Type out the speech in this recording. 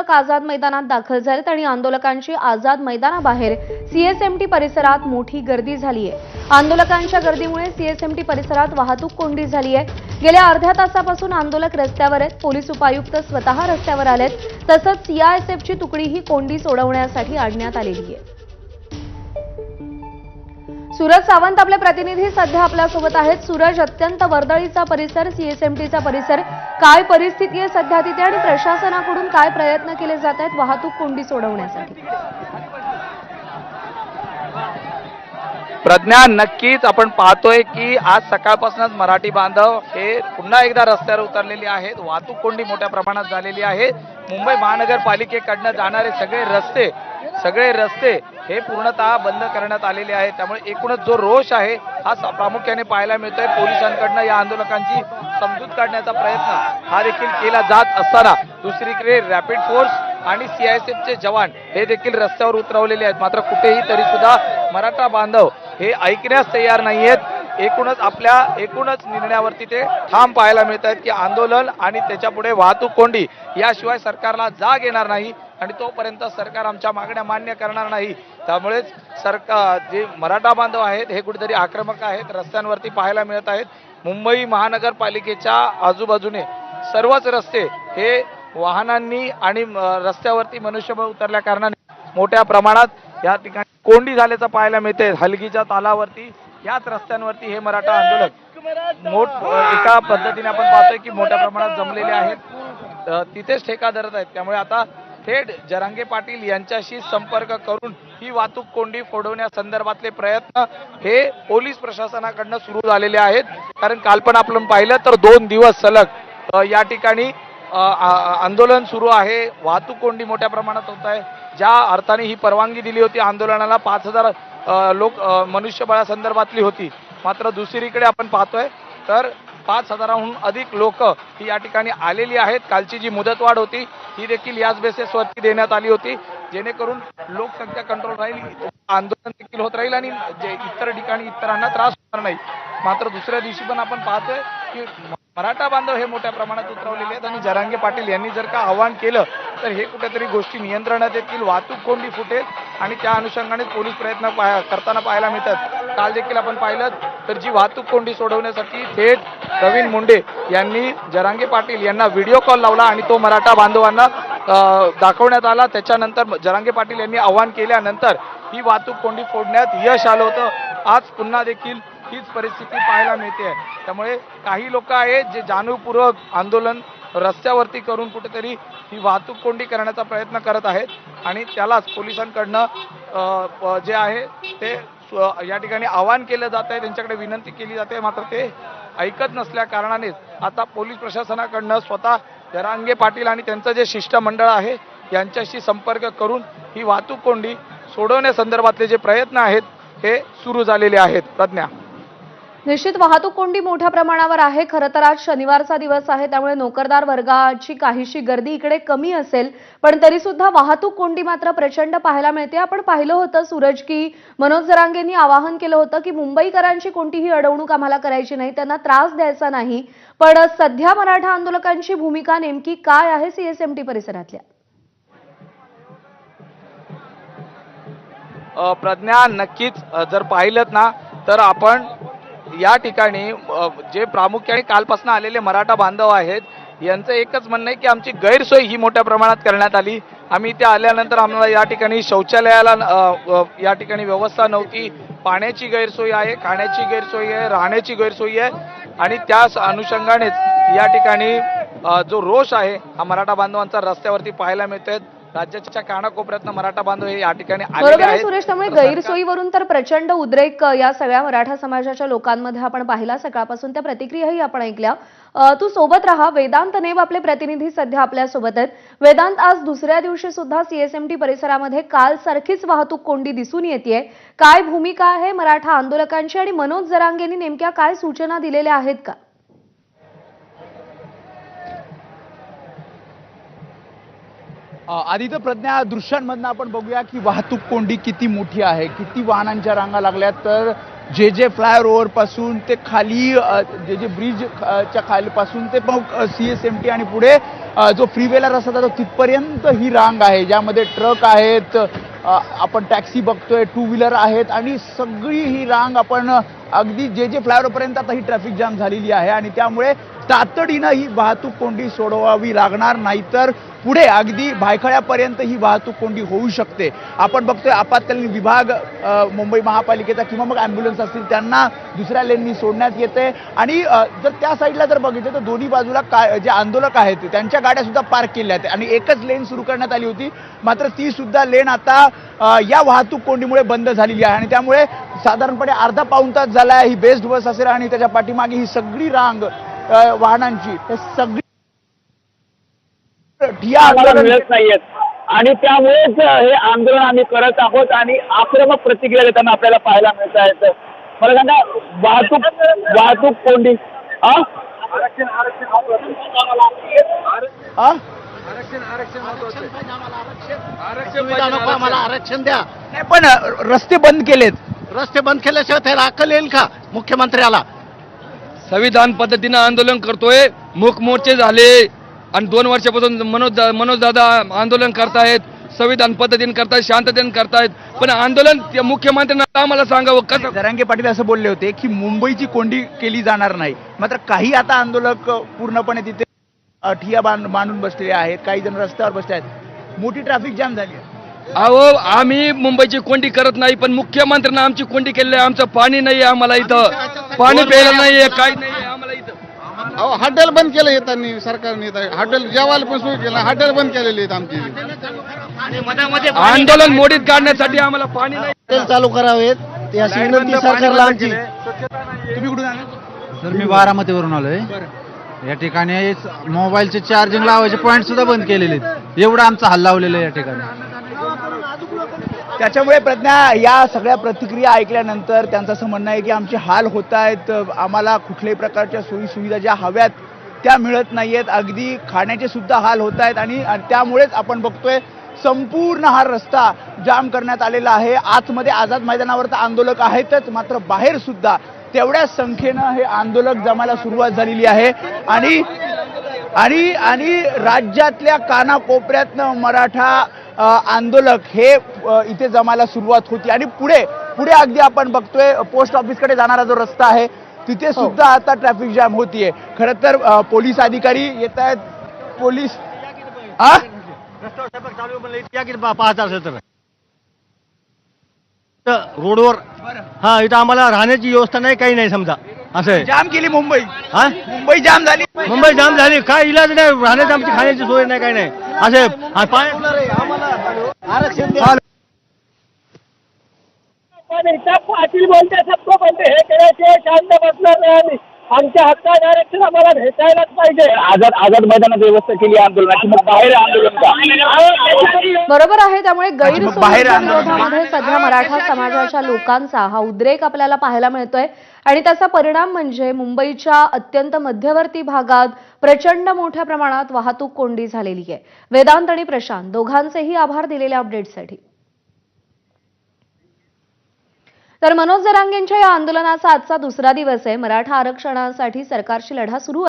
आंदोलक आझाद मैदानात दाखल झालेत आणि आंदोलकांची आझाद मैदानाबाहेर सीएसएमटी परिसरात मोठी गर्दी झाली आहे आंदोलकांच्या गर्दीमुळे सीएसएमटी परिसरात वाहतूक कोंडी झाली आहे गेल्या अर्ध्या तासापासून आंदोलक रस्त्यावर आहेत. पोलीस उपायुक्त स्वतः रस्त्यावर आलेत. तसंच सीआयएसएफची तुकडी ही कोंडी सोडवण्यासाठी आणण्यात आलेली आहे सूरज सावंत आपले प्रतिनिधी सध्या आपल्यासोबत आहेत. सूरज अत्यंत वर्दळीचा परिसर सीएसएमटीचा परिसर. काय परिस्थिती आहे सध्या तिथे आणि प्रशासनाकडून काय प्रयत्न केले जात आहेत? वाहतूक कोंडी सोडवण्यासाठी. प्रज्ञा नक्कीच आपण पाहतोय की आज सकाळपासूनच मराठी बांधव हे पुन्हा एकदा रस्त्यावर उतरलेले आहेत. वाहतूक कोंडी मोठ्या प्रमाणात झालेली आहे. मुंबई महानगरपालिकेकडनं जाणारे सगळे रस्ते सगळे रस्ते हे पूर्णतः बंद करण्यात आलेले आहेत. त्यामुळे एकूणच जो रोष आहे हा स- प्रामुख्याने पाहायला मिळतोय. पोलिसांकडनं या आंदोलकांची समजूत काढण्याचा प्रयत्न हा देखील केला जात असताना दुसरीकडे रॅपिड फोर्स आणि सीआयएसएफचे जवान हे देखील रस्त्यावर उतरवलेले आहेत. मात्र कुठेही तरी सुद्धा मराठा बांधव हे ऐकण्यास तयार नाही आहेत एकूणच आपल्या एकूणच निर्णयावरती ते ठाम पाहायला मिळत आहेत की आंदोलन आणि त्याच्यापुढे वाहतूक कोंडी याशिवाय सरकारला जाग येणार नाही. आणि तोपर्यंत सरकार आमच्या मागण्या मान्य करणार नाही. त्यामुळेच सरकार जे मराठा बांधव आहेत हे कुठेतरी आक्रमक आहेत रस्त्यांवरती पाहायला मिळत आहेत. मुंबई महानगरपालिकेच्या आजूबाजूने सर्वच रस्ते हे वाहनांनी आणि रस्त्यावरती मनुष्यबळ उतरल्या कारणाने मोठ्या प्रमाणात या ठिकाणी कोंडी झाल्याचं पाहायला मिळते हलगीच्या तालावरती याच रस्त्यांवरती हे मराठा आंदोलक मोठ एका पद्धतीने आपण पाहतोय की मोठ्या प्रमाणात जमलेले आहेत. तिथेच ठेका धरत आहेत. त्यामुळे आता थेट जरांगे पाटील यांच्याशी संपर्क करून ही वाहतूक कोंडी फोडवण्यासंदर्भातले प्रयत्न हे पोलीस प्रशासनाकडनं सुरू झालेले आहेत. कारण काल पण आपण पाहिलं तर दोन दिवस सलग या ठिकाणी आंदोलन सुरू आहे. वाहतूक कोंडी मोठ्या प्रमाणात होत आहे. ज्या अर्थाने ही परवानगी दिली होती आंदोलनाला पाच हजार लोक मनुष्यबळासंदर्भातली होती. मात्र दुसरीकडे आपण पाहतोय तर पाच हजाराहून अधिक लोक ही या ठिकाणी आलेली आहेत. कालची जी मुदतवाढ होती ही देखील याच बेसिसवरती देण्यात आली होती. जेणेकरून लोकसंख्या कंट्रोल राहील आंदोलन देखील होत राहील आणि जे इतर ठिकाणी इतरांना त्रास होणार नाही. मात्र दुसऱ्या दिवशी पण आपण पाहतोय की मराठा बांधव हे मोठ्या प्रमाणात उतरवलेले आहेत आणि जरांगे पाटील यांनी जर का आव्हान केलं तर हे कुठेतरी गोष्टी नियंत्रणात येतील वाहतूक कोंडी फुटेल आणि त्या अनुषंगाने पोलीस प्रयत्न पाह- करताना पाहायला मिळतात. काल देखील आपण पाहिलं तर जी वाहतूक कोंडी सोडवण्यासाठी थेट प्रवीण मुंडे यांनी जरांगे पाटील यांना व्हिडिओ कॉल लावला आणि तो मराठा बांधवांना दाखवण्यात आला. त्याच्यानंतर जरांगे पाटील यांनी आव्हान केल्यानंतर ही वाहतूक कोंडी फोडण्यात यश आलं होतं. आज पुन्हा देखील हीच परिस्थिती पाहायला मिळते. त्यामुळे काही लोक आहेत जे जाणीवपूर्वक आंदोलन रस्त्यावरती करून कुठेतरी ही वाहतूक कोंडी करण्याचा प्रयत्न करत आहेत. आणि त्यालाच पोलिसांकडनं जे आहे ते या ठिकाणी आवाहन केलं जात आहे त्यांच्याकडे विनंती केली जाते मात्र ते ऐकत नसल्या कारणानेच आता पोलीस प्रशासनाकडनं स्वतः जरांगे पाटील आणि त्यांचं जे शिष्टमंडळ आहे यांच्याशी संपर्क करून ही वाहतूक कोंडी सोडवण्यासंदर्भातले जे प्रयत्न आहेत हे सुरू झालेले आहेत. प्रज्ञा. निश्चित वाहतूक कोंडी मोठ्या प्रमाणावर आहे. खरं तर आज शनिवारचा दिवस आहे त्यामुळे नोकरदार वर्गाची काहीशी गर्दी इकडे कमी असेल. पण तरी सुद्धा वाहतूक कोंडी मात्र प्रचंड पाहायला मिळते. आपण पाहिलं होतं सूरज की मनोज जरांगेंनी आवाहन केलं होतं की मुंबईकरांची कोणतीही अडवणूक आम्हाला करायची नाही त्यांना त्रास द्यायचा नाही. पण सध्या मराठा आंदोलकांची भूमिका नेमकी काय आहे सीएसएमटी परिसरातल्या? प्रज्ञा नक्कीच जर पाहिलं ना तर आपण या ठिकाणी जे प्रामुख्याने कालपासून आलेले मराठा बांधव आहेत यांचं एकच म्हणणं आहे की आमची गैरसोय ही मोठ्या प्रमाणात करण्यात आली. आम्ही इथे आल्यानंतर आम्हाला या ठिकाणी शौचालयाला या ठिकाणी व्यवस्था नव्हती. पाण्याची गैरसोय आहे खाण्याची गैरसोय आहे राहण्याची गैरसोय आहे. आणि त्याच अनुषंगानेच या ठिकाणी जो रोष आहे हा मराठा बांधवांचा रस्त्यावरती पाहायला मिळतोय. राज्याच्या कानाकोपऱ्यातनं मराठा बांधव हे या ठिकाणी बरोबर आहे सुरेश त्यामुळे तर सरकार- गैरसोयीवरून तर प्रचंड उद्रेक या सगळ्या मराठा समाजाच्या लोकांमध्ये आपण पाहिला सकाळपासून. त्या प्रतिक्रियाही आपण ऐकल्या. तू सोबत राहा. वेदांत नेब आपले प्रतिनिधी सध्या आपल्यासोबत आहेत. वेदांत आज दुसऱ्या दिवशी सुद्धा सीएसएमटी परिसरामध्ये काल सारखीच वाहतूक कोंडी दिसून येते काय भूमिका आहे मराठा आंदोलकांची आणि मनोज जरांगेंनी नेमक्या काय सूचना दिलेल्या आहेत का? आधी तर प्रज्ञा दृश्यांमधनं आपण बघूया की वाहतूक कोंडी किती मोठी आहे किती वाहनांच्या रांगा लागल्या तर जे जे फ्लायओव्हरपासून ते खाली जे जे ब्रिजच्या खालीपासून ते मग सी एस एम टी आणि पुढे जो फ्रीवेला रस्ता जातो तिथपर्यंत ही रांग आहे ज्यामध्ये ट्रक आहेत आपण टॅक्सी बघतोय टू व्हीलर आहेत आणि सगळी ही रांग आपण अगदी जे जे फ्लायओव्हरपर्यंत आता ही ट्रॅफिक जाम झालेली आहे आणि त्यामुळे तातडीनं ही वाहतूक कोंडी सोडवावी लागणार नाहीतर पुढे अगदी भायखळ्यापर्यंत ही वाहतूक कोंडी होऊ शकते. आपण बघतोय आपत्कालीन विभाग मुंबई महापालिकेचा किंवा मग ॲम्ब्युलन्स असतील त्यांना दुसऱ्या लेननी सोडण्यात येते आणि जर त्या साईडला जर बघितलं तर दोन्ही बाजूला काय जे आंदोलक आहेत त्यांच्या गाड्या सुद्धा पार्क केल्या आहेत. आणि एकच लेन सुरू करण्यात आली होती. मात्र ती सुद्धा लेन आता या वाहतूक कोंडीमुळे बंद झालेली आहे. आणि त्यामुळे साधारणपणे अर्धा पाऊण तास झाला आहे. ही बेस्ट बस असेल आणि त्याच्या पाठीमागे ही सगळी रांग वाहनांची सगळी ठिया आम्हाला आंदोलन मिळत नाहीयेत. आणि त्यामुळेच हे आंदोलन आम्ही करत आहोत आणि आक्रमक प्रतिक्रिया देताना आपल्याला पाहायला मिळत आहेत मला सांगा वाहतूक वाहतूक कोंडी हा हा? सुविधा नको आम्हाला आरक्षण. द्या. नाही पण रस्ते बंद केलेत. रस्ते बंद केल्याशिवाय त्याला अक्कल येईल का मुख्यमंत्र्याला? संविधान पद्धतीनं आंदोलन करतोय. मूक मोर्चे झाले. आणि दोन वर्षापासून मनोज मनोज दादा आंदोलन करतायत संविधान पद्धतीने करतायत शांततेने करतायत. पण आंदोलन मुख्यमंत्र्यांना आम्हाला सांगावं? कसं जरांगे पाटील असं बोलले होते की मुंबईची कोंडी केली जाणार नाही. मात्र काही आता आंदोलक पूर्णपणे तिथे ठिया बांध बांधून बसलेले आहेत. काही जण रस्त्यावर बसले आहेत. मोठी ट्रॅफिक जाम झाली आहे. अहो आम्ही मुंबईची कोंडी करत नाही पण मुख्यमंत्र्यांना आमची कोंडी केली आहे. आमचं पाणी नाही आम्हाला इथं. पाणी प्यायला नाहीये काही नाही अहो हॉटेल बंद केलं येताना सरकारने हॉटेल जेवायला पण सोय केलं हॉटेल बंद केलेली आहेत आमची. आंदोलन मोडीत काढण्यासाठी आम्हाला पाणी नाही. हॉटेल चालू करावेत अशी विनंती सरकारला आमची तुम्ही कुठून आले सर मी बारामतीवरून आलोय. या ठिकाणी मोबाईलचे चार्जिंग लावायचे पॉईंट सुद्धा बंद केलेले आहेत. एवढा आमचा हल्ला लावलेला आहे या ठिकाणी. त्याच्यामुळे प्रज्ञा या सगळ्या प्रतिक्रिया ऐकल्यानंतर त्यांचं असं म्हणणं आहे की आमचे हाल होत आहेत आम्हाला कुठल्याही प्रकारच्या सोयीसुविधा ज्या हव्यात त्या मिळत नाही आहेत अगदी खाण्याचे सुद्धा हाल होत आहेत आणि त्यामुळेच आपण बघतोय संपूर्ण हा रस्ता जाम करण्यात आलेला आहे. आतमध्ये आझाद मैदानावर तर आंदोलक आहेतच मात्र बाहेर सुद्धा तेवढ्याच संख्येनं हे आंदोलक जमायला सुरुवात झालेली आहे. आणि आणि आणि राज्यातल्या कानाकोपऱ्यातनं मराठा आंदोलक हे इथे जमायला सुरुवात होती. आणि पुढे पुढे अगदी आपण बघतोय पोस्ट ऑफिसकडे जाणारा जो रस्ता आहे तिथे सुद्धा आता ट्रॅफिक जॅम होतीये. खरं तर पोलीस अधिकारी येत आहेत. पोलीस हा पाहत असेल तर तर रोडवर हा इथं आम्हाला राहण्याची व्यवस्था नाही काही नाही समजा. असं आहे. जाम केली मुंबई. हा? मुंबई जाम झाली. मुंबई जाम झाली. काय इलाज नाही राहण्याची आमची खाण्याची सोय नाही काही नाही. असे पाय आरक्षण पाटील बोलते सबको बोलते हे करायचे शांत बसणार नाही आम्ही. आमच्या हक्काचं आरक्षण आम्हाला भेटायलाच पाहिजे. आझाद आझाद मैदानात व्यवस्था केली आंदोलनाची मग बाहेर आंदोलन का? बरोबर आहे त्यामुळे मग बाहेर सध्या मराठा समाजाच्या लोकांचा हा उद्रेक आपल्याला पाहायला मिळतोय. आणि त्याचा परिणाम म्हणजे मुंबईच्या अत्यंत मध्यवर्ती भागात प्रचंड मोठ्या प्रमाणात वाहतूक कोंडी झालेली आहे. वेदांत आणि प्रशांत दोघांचेही आभार दिलेल्या अपडेटसाठी तर मनोज जरांगेंच्या या आंदोलनाचा आजचा दुसरा दिवस आहे. मराठा आरक्षणासाठी सरकारची लढा सुरू